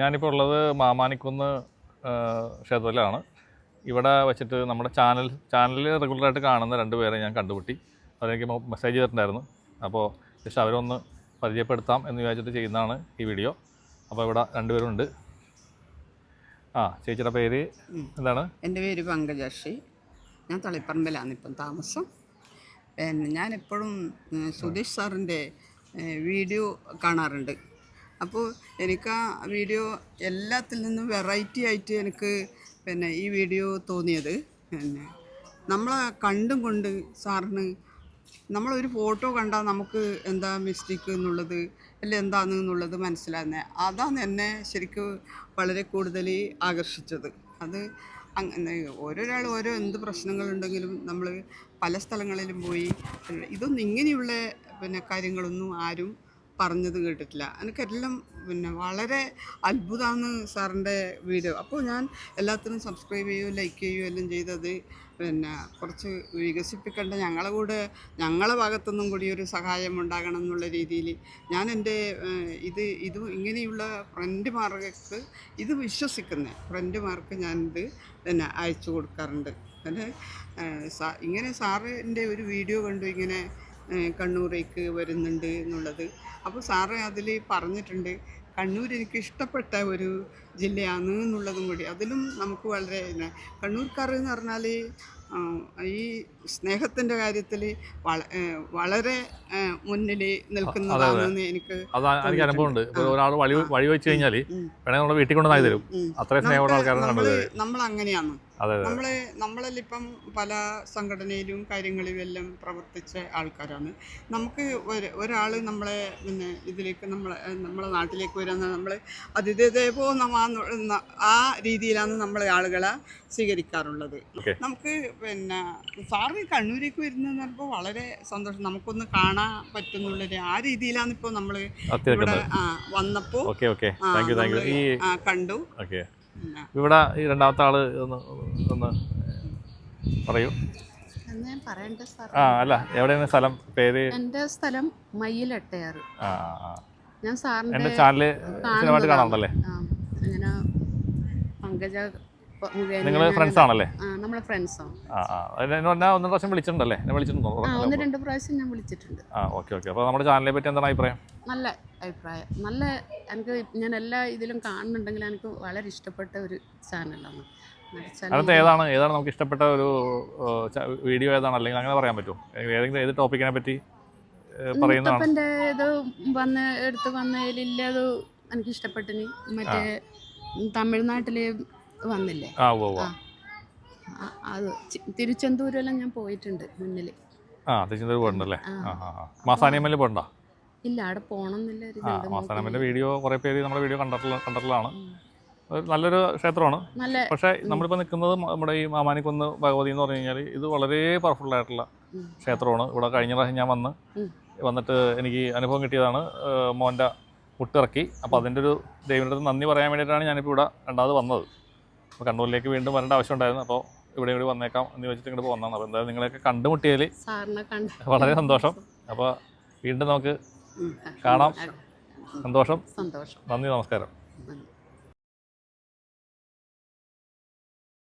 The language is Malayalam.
ഞാനിപ്പോൾ ഉള്ളത് മാമാനിക്കുന്ന് ക്ഷേത്രത്തിലാണ്. ഇവിടെ വെച്ചിട്ട് നമ്മുടെ ചാനൽ ചാനലിൽ റെഗുലറായിട്ട് കാണുന്ന രണ്ട് പേരെ ഞാൻ കണ്ടുപിട്ടി അവരെനിക്ക് മെസ്സേജ് ചെയ്തിട്ടുണ്ടായിരുന്നു അപ്പോൾ ജസ്റ്റ് അവരൊന്ന് പരിചയപ്പെടുത്താം എന്ന് വിചാരിച്ചിട്ട് ചെയ്യുന്നതാണ് ഈ വീഡിയോ. അപ്പോൾ ഇവിടെ രണ്ടുപേരുണ്ട് ആ ചേച്ചിയുടെ പേര് എന്താണ്? എന്റെ പേര് പങ്കജാക്ഷി. ഞാൻ തളിപ്പറമ്പിലാണ് ഇപ്പം താമസം. പിന്നെ ഞാനെപ്പോഴും സുധീഷ് സാറിന്റെ വീഡിയോ കാണാറുണ്ട്. അപ്പോൾ എനിക്ക് ആ വീഡിയോ എല്ലാത്തിൽ നിന്നും വെറൈറ്റി ആയിട്ട് എനിക്ക് പിന്നെ ഈ വീഡിയോ തോന്നിയത്. പിന്നെ നമ്മളെ കണ്ടും കൊണ്ട് സാറിന് നമ്മളൊരു ഫോട്ടോ കണ്ടാൽ നമുക്ക് എന്താ മിസ്റ്റേക്ക് എന്നുള്ളത് അല്ല എന്താണെന്ന് എന്നുള്ളത് മനസ്സിലാകുന്നത് അതാണ് എന്നെ ശരിക്കും വളരെ കൂടുതൽ ആകർഷിച്ചത്. അത് അങ്ങനെ ഓരോരാൾ ഓരോ എന്ത് പ്രശ്നങ്ങളുണ്ടെങ്കിലും നമ്മൾ പല സ്ഥലങ്ങളിലും പോയി. ഇതൊന്നും ഇങ്ങനെയുള്ള പിന്നെ കാര്യങ്ങളൊന്നും ആരും പറഞ്ഞത് കേട്ടിട്ടില്ല. എനിക്കെല്ലാം പിന്നെ വളരെ അത്ഭുതമാണ് സാറിന്റെ വീഡിയോ. അപ്പോൾ ഞാൻ എല്ലാത്തിനും സബ്സ്ക്രൈബ് ചെയ്യുകയോ ലൈക്ക് ചെയ്യുകയോ എല്ലാം ചെയ്തത് പിന്നെ കുറച്ച് വികസിപ്പിക്കേണ്ട ഞങ്ങളെ കൂടെ ഞങ്ങളെ ഭാഗത്തുനിന്നും കൂടി ഒരു സഹായം ഉണ്ടാകണം എന്നുള്ള രീതിയിൽ ഞാൻ എന്റെ ഇത് ഇത് ഇങ്ങനെയുള്ള ഫ്രണ്ട്മാർക്ക് ഇത് വിശ്വസിക്കുന്ന ഫ്രണ്ട്മാർക്ക് ഞാനിത് പിന്നെ അയച്ചു കൊടുക്കാറുണ്ട്. അത് ഇങ്ങനെ സാറിന്റെ ഒരു വീഡിയോ കണ്ടു ഇങ്ങനെ കണ്ണൂരേക്ക് വരുന്നുണ്ട് എന്നുള്ളത്. അപ്പോൾ സാറ് അതിൽ പറഞ്ഞിട്ടുണ്ട് കണ്ണൂർ എനിക്ക് ഇഷ്ടപ്പെട്ട ഒരു ജില്ലയാണ് എന്നുള്ളതും കൂടി. അതിലും നമുക്ക് വളരെ കണ്ണൂർക്കാർ എന്ന് പറഞ്ഞാൽ ഈ സ്നേഹത്തിന്റെ കാര്യത്തിൽ വളരെ മുന്നിൽ നിൽക്കുന്നതാണെന്ന് എനിക്ക് എനിക്ക് അനുഭവമുണ്ട്. ഒരാൾ വഴി വഴി വെച്ച് കഴിഞ്ഞാൽ. വേണമെങ്കിൽ നമ്മുടെ വീട്ടിൽ കൊണ്ടുവന്നായി തരും. അത്ര അത്രയും സ്നേഹമുള്ള ആൾക്കാരാണ് നമ്മൾ അങ്ങനെയാണ്. നമ്മളെ നമ്മളെല്ലാം പല സംഘടനയിലും കാര്യങ്ങളിലും എല്ലാം പ്രവർത്തിച്ച ആൾക്കാരാണ്. നമുക്ക് ഒരാൾ നമ്മളെ പിന്നെ ഇതിലേക്ക് നമ്മളെ നമ്മളെ നാട്ടിലേക്ക് വരുന്ന നമ്മൾ അതിഥേപോ നമാ ആ രീതിയിലാണ് നമ്മൾ ആളുകളെ സ്വീകരിക്കാറുള്ളത്. നമുക്ക് പിന്നെ സാറ് കണ്ണൂരേക്ക് വരുന്നതെന്ന് പറയുമ്പോൾ വളരെ സന്തോഷം. നമുക്കൊന്ന് കാണാൻ പറ്റുന്നുള്ളൊരു ആ രീതിയിലാണ് ഇപ്പോൾ നമ്മൾ ഇവിടെ വന്നപ്പോൾ കണ്ടു. ഇവിടെ ഈ രണ്ടാമത്തെ ആൾ ഒന്ന് ഒന്ന് പറയൂ. ഞാൻ പറയേണ്ട സാർ ആ അല്ല എവിടെയാണ് സ്ഥലം? പേര്? എന്റെ സ്ഥലം മയ്യിലെട്ടയാറ് ആ ഞാൻ സാറിന്റെ ചാനൽ സ്ഥിരമായിട്ട് കാണാറുണ്ടല്ലേ? അങ്ങനെ പങ്കജ നിങ്ങൾ ഫ്രണ്ട്സ് ആണല്ലേ? നമ്മളെ ഫ്രണ്ട്സാണ് ഒന്ന് പ്രാവശ്യം വിളിച്ചിട്ടുണ്ടല്ലേ? എന്നെ വിളിച്ചിട്ടുണ്ടോ? ഒന്ന് രണ്ട് പ്രാവശ്യം ഞാൻ വിളിച്ചിട്ടുണ്ട്. ആ ഓക്കെ ഓക്കെ. അപ്പോൾ നമ്മുടെ ചാനലിനെ പറ്റി എന്താണ് അഭിപ്രായം? നല്ല അഭിപ്രായം. നല്ല എനിക്ക് ഞാൻ എല്ലാ ഇതിലും കാണുന്നുണ്ടെങ്കിൽ എനിക്ക് വളരെ ഇഷ്ടപ്പെട്ട ഒരു ചാനലാണ് അതിനകത്ത് ഏതാണ്? ഏതാണ് നമുക്ക് ഇഷ്ടപ്പെട്ട ഒരു വീഡിയോ ഏതാണ്? അല്ലെങ്കിൽ അങ്ങനെ പറയാൻ പറ്റുമോ? ഏതെങ്കിലും ഏത് ടോപ്പിക്കിനെ പറ്റി പറയുന്നതാണ്. ഇത് വന്ന് എടുത്ത് വന്നതിലില്ല അത് എനിക്ക് ഇഷ്ടപ്പെട്ടിന് മറ്റേ തമിഴ്നാട്ടിൽ വന്നില്ലേ? ആ അത് തിരുച്ചെന്തൂരെല്ലാം ഞാൻ പോയിട്ടുണ്ട് മുന്നിൽ ആ തിരുച്ചെന്തൂർ പോയിട്ടുണ്ടല്ലേ? മാസാനിയമ്മയിൽ പോയിട്ടുണ്ടോ ഇല്ല അവിടെ പോകണം എന്നില്ല ഒരു ആ ഇതുണ്ട്. മാസാനമ്മന്റെ നോക്കുന്നു. വീഡിയോ കുറേ പേര് നമ്മുടെ വീഡിയോ കണ്ടിട്ടുള്ള കണ്ടിട്ടുള്ളതാണ്. നല്ലൊരു ക്ഷേത്രമാണ്. പക്ഷേ നമ്മളിപ്പോൾ നിൽക്കുന്നത് നമ്മുടെ ഈ മാമാനിക്കുന്ന് ഭഗവതി എന്ന് പറഞ്ഞു കഴിഞ്ഞാൽ ഇത് വളരെ പവർഫുൾ ആയിട്ടുള്ള ക്ഷേത്രമാണ്. ഇവിടെ കഴിഞ്ഞ പ്രാവശ്യം ഞാൻ വന്ന് വന്നിട്ട് എനിക്ക് അനുഭവം കിട്ടിയതാണ് മോന്റെ മുട്ടിറക്കി. അപ്പോൾ അതിന്റെ ഒരു അടുത്ത് നന്ദി പറയാൻ വേണ്ടിയിട്ടാണ് ഞാനിപ്പോൾ ഇവിടെ രണ്ടാമത് വന്നത്. അപ്പോൾ കണ്ണൂരിലേക്ക് വീണ്ടും വരേണ്ട ആവശ്യമുണ്ടായിരുന്നു. അപ്പോൾ ഇവിടെ ഇവിടെ വന്നേക്കാം എന്ന് വെച്ചിട്ട് ഇങ്ങോട്ട് വന്നാണ് അപ്പോൾ എന്തായാലും നിങ്ങളെയൊക്കെ കണ്ടുമുട്ടിയതിൽ സാറിനെ കണ്ട് വളരെ സന്തോഷം. അപ്പോൾ വീണ്ടും നമുക്ക് കാണാം. സന്തോഷം. സന്തോഷം. നന്ദി നമസ്കാരം.